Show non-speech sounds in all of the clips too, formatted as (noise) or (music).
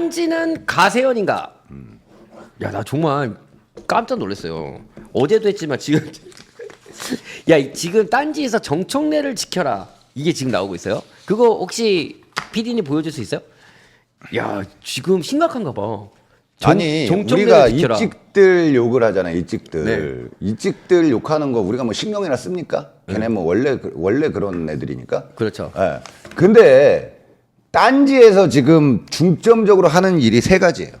딴지는 가세연인가? 야, 나 정말 깜짝 놀랐어요. 어제도 했지만 지금 (laughs) 야, 이- 지금 딴지에서 정청래를 지켜라. 이게 지금 나오고 있어요. 그거 혹시 PD님 보여줄 수 있어요? 야, 지금 심각한가 봐. 정- 아니 정청래를 우리가 지켜라. 이찍들 욕을 하잖아요. 이찍들 네. 이찍들 욕하는 거 우리가 뭐 신경이나 씁니까? 걔네 뭐 원래 그- 원래 그런 애들이니까. 그렇죠. 예. 근데 딴지에서 지금 중점적으로 하는 일이 세 가지예요.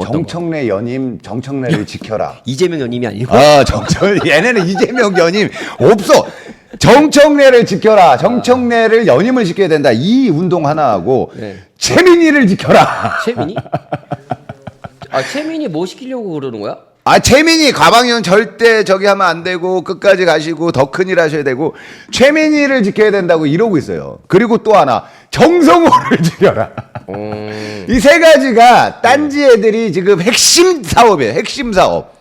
정청래 연임 정청래를 지켜라. 이재명 연임이 아니고 아 정청 얘네는 이재명 연임 없어. 정청래를 지켜라. 정청래를 연임을 지켜야 된다. 이 운동 하나 하고 네. 최민희를 지켜라. 최민희? 아, 최민희 뭐 시키려고 그러는 거야? 아 최민희 가방위원 절대 저기 하면 안 되고 끝까지 가시고 더 큰 일 하셔야 되고 최민희를 지켜야 된다고 이러고 있어요. 그리고 또 하나 정성호를 (laughs) 지켜라. 어... 이세 가지가 딴지 애들이 지금 핵심 사업이에요. 핵심 사업.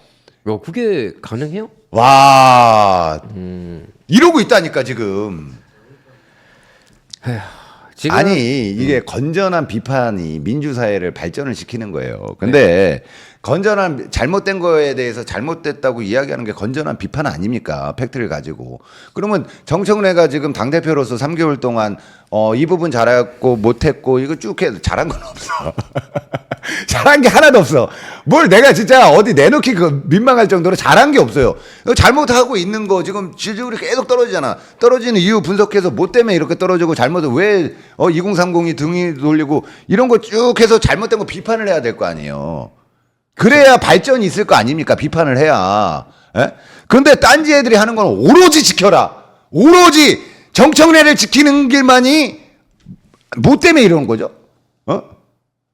야, 그게 가능해요? 와 이러고 있다니까 지금. 지금 아니 이게 건전한 비판이 민주사회를 발전을 시키는 거예요. 근데 건전한 잘못된 거에 대해서 잘못됐다고 이야기하는 게 건전한 비판 아닙니까? 팩트를 가지고. 그러면 정청래가 지금 당 대표로서 3개월 동안 어, 이 부분 잘했고 못했고 이거 쭉 해도 잘한 건 없어. (laughs) 잘한 게 하나도 없어. 뭘 내가 진짜 어디 내놓기 그 민망할 정도로 잘한 게 없어요. 잘못하고 있는 거 지금 지지율이 계속 떨어지잖아. 떨어지는 이유 분석해서 뭐 때문에 이렇게 떨어지고 잘못을 왜 어, 2030이 등이 돌리고 이런 거 쭉 해서 잘못된 거 비판을 해야 될 거 아니에요. 그래야 발전이 있을 거 아닙니까? 비판을 해야. 예? 그런데 딴지 애들이 하는 건 오로지 지켜라. 오로지 정청래를 지키는 길만이 뭐 때문에 이러는 거죠? 어?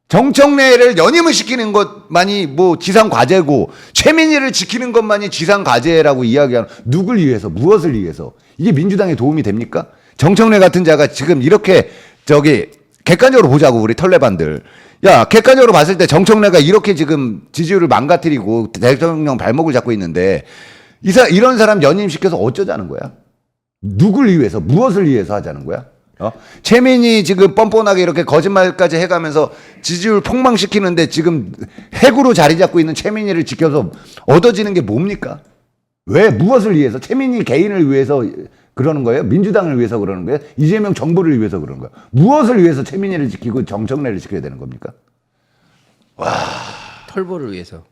정청래를 연임을 시키는 것만이 뭐 지상 과제고 최민희를 지키는 것만이 지상 과제라고 이야기하는 누굴 위해서 무엇을 위해서 이게 민주당에 도움이 됩니까? 정청래 같은 자가 지금 이렇게 저기 객관적으로 보자고 우리 털레반들 야 객관적으로 봤을 때 정청래가 이렇게 지금 지지율을 망가뜨리고 대통령 발목을 잡고 있는데 이사 이런 사람 연임시켜서 어쩌자는 거야? 누굴 위해서 무엇을 위해서 하자는 거야? 어? 최민희 지금 뻔뻔하게 이렇게 거짓말까지 해가면서 지지율 폭망시키는데 지금 핵으로 자리 잡고 있는 최민희를 지켜서 얻어지는 게 뭡니까? 왜 무엇을 위해서 최민희 개인을 위해서 그러는 거예요? 민주당을 위해서 그러는 거예요? 이재명 정부를 위해서 그러는 거예요? 무엇을 위해서 최민희를 지키고 정청래를 지켜야 되는 겁니까? 털보를 위해서.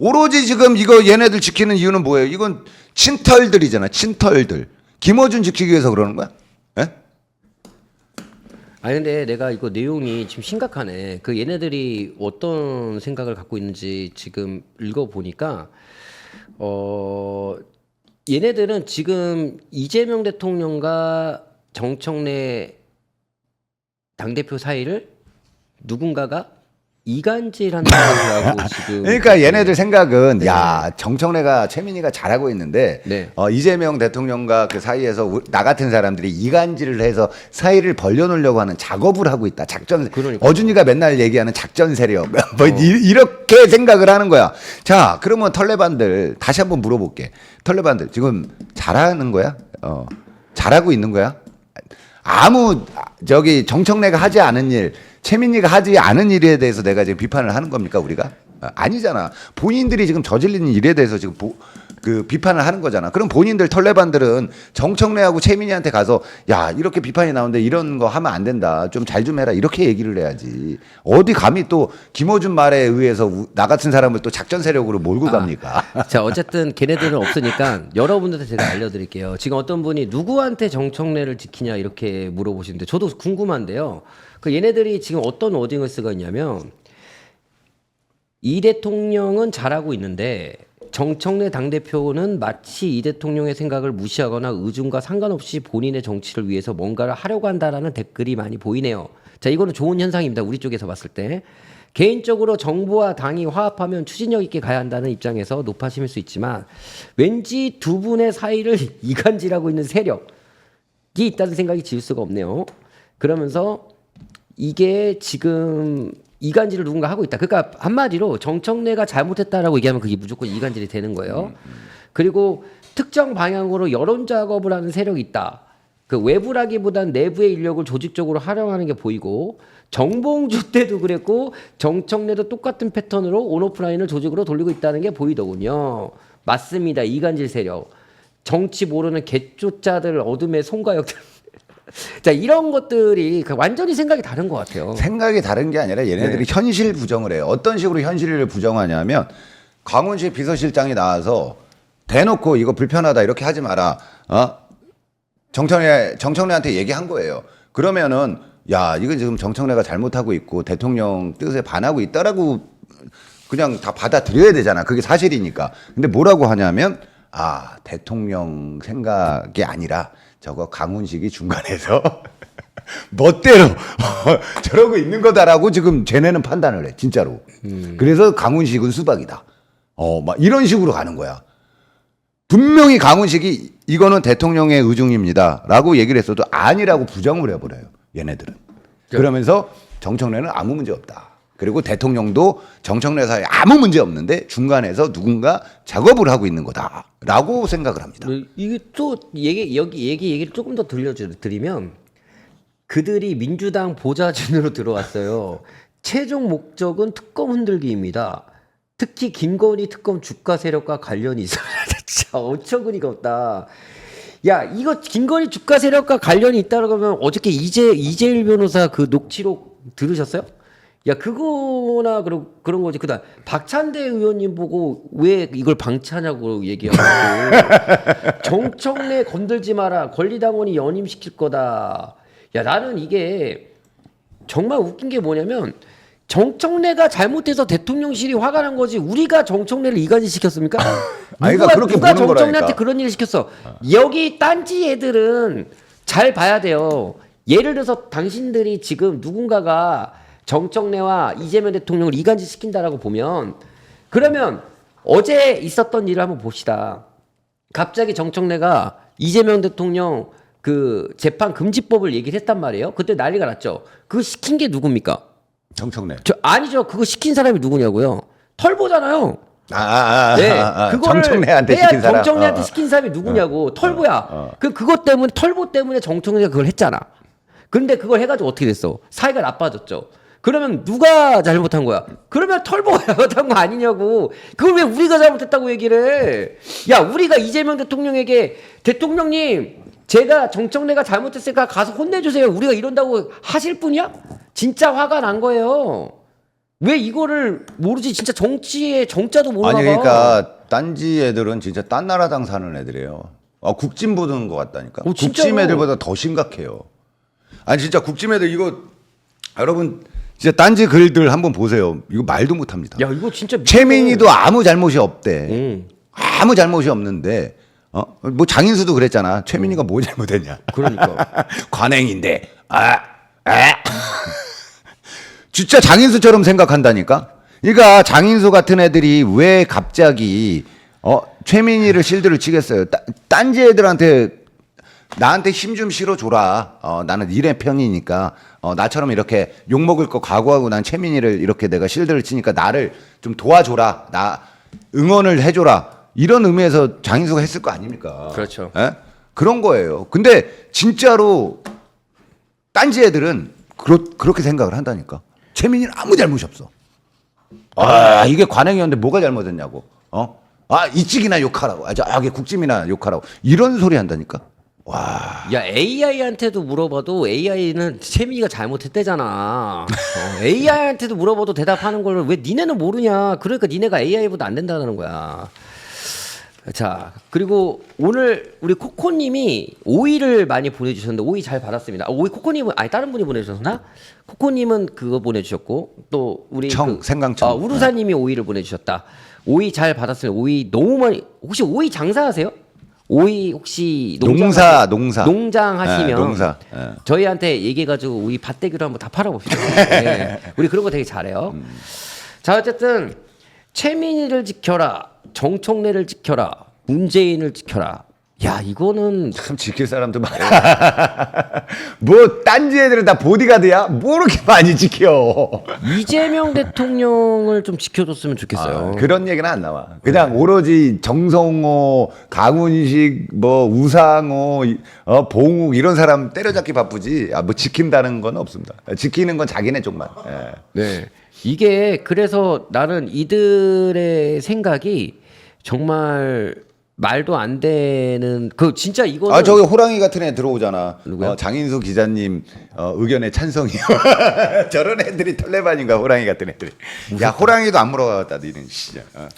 오로지 지금 이거 얘네들 지키는 이유는 뭐예요? 이건 친털들이잖아. 친털들. 김어준 지키기 위해서 그러는 거야? 예? 아니 근데 내가 이거 내용이 지금 심각하네. 그 얘네들이 어떤 생각을 갖고 있는지 지금 읽어 보니까 어 얘네들은 지금 이재명 대통령과 정청래 당 대표 사이를 누군가가 이간질 한다고 지금 (laughs) 그러니까 얘네들 생각은 야 정청래가 최민희가 잘하고 있는데 네. 어, 이재명 대통령과 그 사이에서 우- 나 같은 사람들이 이간질을 해서 사이를 벌려놓으려고 하는 작업을 하고 있다. 작전 그러니까. 어. 어준이가 맨날 얘기하는 작전 세력 (laughs) 뭐 이, 렇게 생각을 하는 거야. 자 그러면 털레반들 다시 한번 물어볼게. 털레반들 지금 잘하는 거야? 어 잘하고 있는 거야? 아무 저기 정청래가 하지 않은 일, 최민희가 하지 않은 일에 대해서 내가 지금 비판을 하는 겁니까 우리가? 아, 아니잖아. 본인들이 지금 저질리는 일에 대해서 지금 보, 그 비판을 하는 거잖아. 그럼 본인들 털레반들은 정청래하고 최민희한테 가서 야 이렇게 비판이 나오는데 이런 거 하면 안 된다. 좀 잘좀 해라. 이렇게 얘기를 해야지. 어디 감히 또 김어준 말에 의해서 우- 나 같은 사람을 또 작전 세력으로 몰고 갑니까? (laughs) 자 어쨌든 걔네들은 없으니까 여러분들한테 제가 알려드릴게요. 지금 어떤 분이 누구한테 정청래를 지키냐 이렇게 물어보시는데 저도 궁금한데요. 그 얘네들이 지금 어떤 워딩을 쓰고 있냐면 이 대통령은 잘하고 있는데 정청래 당대표는 마치 이 대통령의 생각을 무시하거나 의중과 상관없이 본인의 정치를 위해서 뭔가를 하려고 한다라는 댓글이 많이 보이네요. 자, 이거는 좋은 현상입니다. 우리 쪽에서 봤을 때. 개인적으로 정부와 당이 화합하면 추진력 있게 가야 한다는 입장에서 높아심일 수 있지만 왠지 두 분의 사이를 (laughs) 이간질하고 있는 세력이 있다는 생각이 지울 수가 없네요. 그러면서 이게 지금 이간질을 누군가 하고 있다. 그러니까 한마디로 정청래가 잘못했다라고 얘기하면 그게 무조건 이간질이 되는 거예요. 그리고 특정 방향으로 여론 작업을 하는 세력이 있다. 그 외부라기보단 내부의 인력을 조직적으로 활용하는 게 보이고 정봉주 (laughs) 때도 그랬고 정청래도 똑같은 패턴으로 온오프라인을 조직으로 돌리고 있다는 게 보이더군요. 맞습니다. 이간질 세력. 정치 모르는 개쫓자들 어둠의 송가역들. 자 이런 것들이 그 완전히 생각이 다른 것 같아요. 생각이 다른 게 아니라 얘네들이 현실 부정을 해요. 어떤 식으로 현실을 부정하냐면 강훈식 비서실장이 나와서 대놓고 이거 불편하다 이렇게 하지 마라. 어? 정청래 정청래한테 얘기한 거예요. 그러면은 야 이거 지금 정청래가 잘못하고 있고 대통령 뜻에 반하고 있다라고 그냥 다 받아들여야 되잖아. 그게 사실이니까. 근데 뭐라고 하냐면 아 대통령 생각이 아니라 저거 강훈식이 중간에서 (laughs) 멋대로 (laughs) 저러고 있는 거다라고 지금 쟤네는 판단을 해 진짜로. 그래서 강훈식은 수박이다. 어막 이런 식으로 가는 거야. 분명히 강훈식이 이거는 대통령의 의중입니다라고 얘기를 했어도 아니라고 부정을 해버려요. 얘네들은. 그러면서 정청래는 아무 문제 없다. 그리고 대통령도 정청래 사이에 아무 문제 없는데 중간에서 누군가 작업을 하고 있는 거다라고 생각을 합니다. 네, 이게 또 얘기 여기 얘기 얘기를 조금 더 들려드리면 그들이 민주당 보좌진으로 들어왔어요. 최종 목적은 특검 흔들기입니다. 특히 김건희 특검 주가 세력과 관련이 있어요. (laughs) 진짜 어처구니가 없다. 야 이거 김건희 주가 세력과 관련이 있다고 하면 어저께 이재 이재일 변호사 그 녹취록 들으셨어요? 야 그거나 그런 그런 거지 그다음 박찬대 의원님 보고 왜 이걸 방치하냐고 얘기하고 (laughs) 정청래 건들지 마라 권리당원이 연임시킬 거다. 야 나는 이게 정말 웃긴 게 뭐냐면 정청래가 잘못해서 대통령실이 화가 난 거지 우리가 정청래를 이간질 시켰습니까? (laughs) 누가 그러니까 누가 보는 정청래한테. 그런 일을 시켰어? 여기 딴지 애들은 잘 봐야 돼요. 예를 들어서 당신들이 지금 누군가가 정청래와 이재명 대통령을 이간질 시킨다라고 보면 그러면 어제 있었던 일을 한번 봅시다. 갑자기 정청래가 이재명 대통령 그 재판 금지법을 얘기를 했단 말이에요. 그때 난리가 났죠. 그거 시킨 게 누굽니까? 정청래. 저 아니죠. 그거 시킨 사람이 누구냐고요? 털보잖아요. 아, 아, 아, 네, 아, 아. 그거를 정청래한테 시킨 사람. 정청래한테 어, 어. 시킨 사람이 누구냐고. 털보야. 그 그것 때문에 털보 때문에 정청래가 그걸 했잖아. 그런데 그걸 해가지고 어떻게 됐어? 사이가 나빠졌죠. 그러면 누가 잘못한 거야? 그러면 털보가 잘못한 (laughs) 거 아니냐고. 그걸 왜 우리가 잘못했다고 얘기를 해? 야, 우리가 이재명 대통령에게 대통령님, 제가 정청래가 잘못했으니까 가서 혼내주세요. 우리가 이런다고 하실 분이야? 진짜 화가 난 거예요. 왜 이거를 모르지? 진짜 정치의 정자도 모르나 아니 봐. 그러니까 딴지 애들은 진짜 딴 나라 당 사는 애들이에요. 아, 국짐 보는 것 같다니까. 어, 진짜로? 국짐 애들보다 더 심각해요. 아니 진짜 국짐 애들 이거 여러분 진짜 딴지 글들 한번 보세요. 이거 말도 못합니다. 야, 이거 진짜 최민희도 아무 잘못이 없대. 응. 아무 잘못이 없는데 어? 뭐 장인수도 그랬잖아. 최민희가 뭐 잘못했냐? 그러니까. (laughs) 관행인데. 아, 아. 진짜 장인수처럼 생각한다니까. 그러니까 장인수 같은 애들이 왜 갑자기 어 최민희를 실드를 치겠어요? 따, 딴지 애들한테 나한테 힘 좀 실어 줘라. 어, 나는 니네 편이니까. 어, 나처럼 이렇게 욕먹을 거 각오하고 난 최민희를 이렇게 내가 실드를 치니까 나를 좀 도와줘라. 나 응원을 해줘라. 이런 의미에서 장인수가 했을 거 아닙니까? 그렇죠. 예? 그런 거예요. 근데 진짜로 딴지 애들은 그렇, 그렇게 생각을 한다니까. 최민희는 아무 잘못이 없어. 아, 이게 관행이었는데 뭐가 잘못했냐고. 어? 아, 이찍이나 욕하라고. 아, 저기 국짐이나 욕하라고. 이런 소리 한다니까. 와. 야 AI한테도 물어봐도 AI는 채민이가 잘못했대잖아. 어, AI한테도 물어봐도 대답하는 걸 왜 니네는 모르냐? 그러니까 니네가 AI보다 안 된다는 거야. 자 그리고 오늘 우리 코코님이 오이를 많이 보내주셨는데 오이 잘 받았습니다. 아, 오이 코코님은 아니 다른 분이 보내주셨나? 코코님은 그거 보내주셨고 또 우리 청, 그, 생강청. 아, 우루사님이 오이를 보내주셨다. 오이 잘 받았습니다. 오이 너무 많이 혹시 오이 장사하세요? 오이 혹시 농장 농사, 하시- 농사. 농장 하시면 예, 농사. 예. 저희한테 얘기해가지고 우리 밭대기로 한번 다 팔아봅시다. (laughs) 네. 우리 그런 거 되게 잘해요. 자 어쨌든 최민희를 지켜라, 정청래를 지켜라, 문재인을 지켜라. 야 이거는 참 지킬 사람도 많아. (laughs) 뭐 딴지 애들은 다 보디가드야? 뭐 이렇게 많이 지켜? 이재명 대통령을 좀 지켜줬으면 좋겠어요. 아, 그런 얘기는 안 나와. 그냥 오로지 정성호, 강훈식, 뭐 우상호, 이- 어, 봉욱 이런 사람 때려잡기 바쁘지. 아, 뭐 지킨다는 건 없습니다. 지키는 건 자기네 쪽만. 예. 네. 이게 그래서 나는 이들의 생각이 정말 말도 안 되는 그 진짜 이거는 아 저기 호랑이 같은 애 들어오잖아. 누구야? 어, 장인수 기자님 어, 의견에 찬성이요. (laughs) 저런 애들이 털레반인가 호랑이 같은 애들이. 야 호랑이도 안 물어봤다 니는 진짜. 어.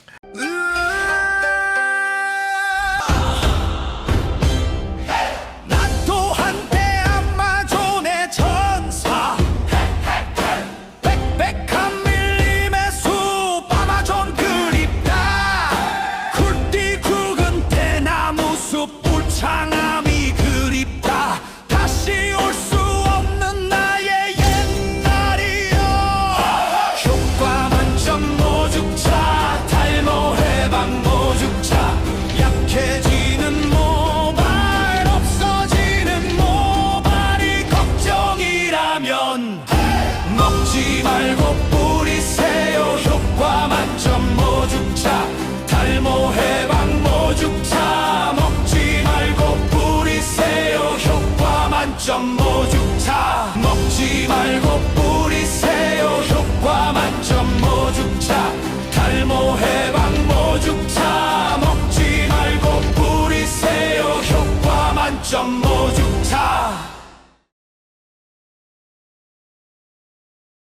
점모주차 먹지 말고 뿌리세요. 효과 만점 모주차 탈모 해방 모주차 먹지 말고 뿌리세요. 효과 만점